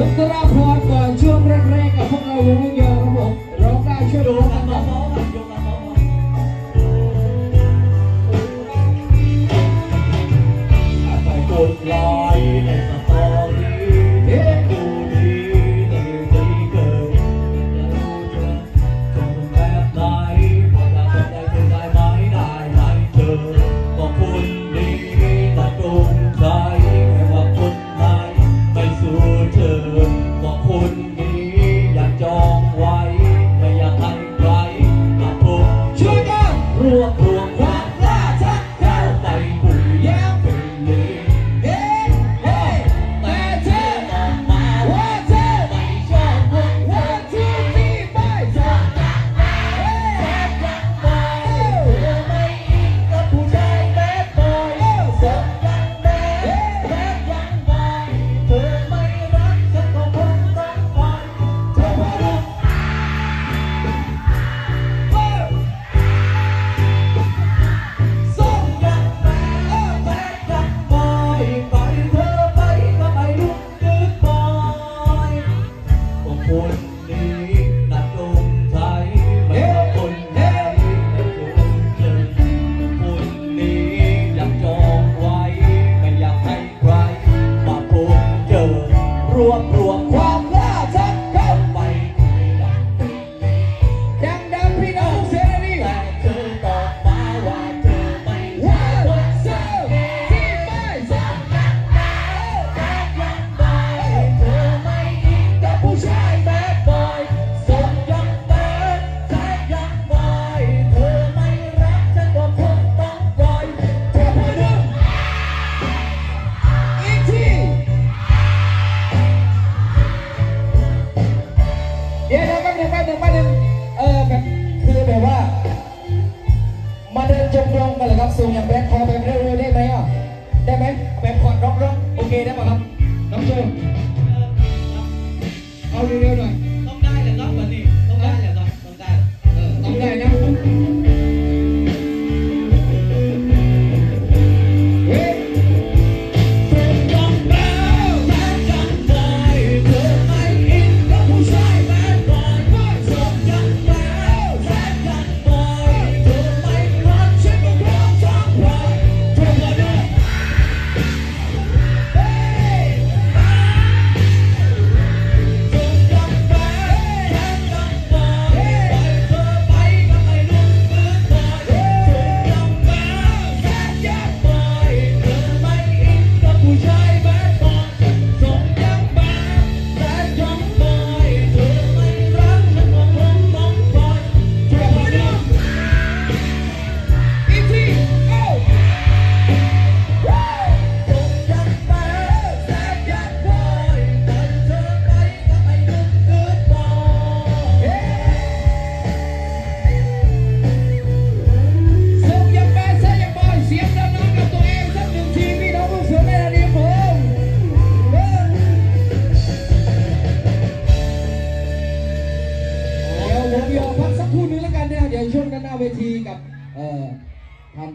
สุนทรพรก่อนช่วงแรกๆกับพวกเราวงลูกยอครับผมร้องได้ช่วยร้องกันต่อลอย เดี๋ยวเดี๋ยวแป๊บนึงแป๊บนึงแป๊บนึงเออแบบคือแบบว่า มาเดินจงกรมกันเลยครับสูงอย่างแบล็คคอแบบเร็วๆได้ไหมอะได้ไหมแบบคอร์ดร็อกร็อกโอเคได้ป่ะครับน้องเชิญเอาเร็วๆหน่อย เดี๋ยวพักสักครู่นึงแล้วกันเนี่ยเดี๋ยวช่วงด้นหน้าเวทีกับท่าน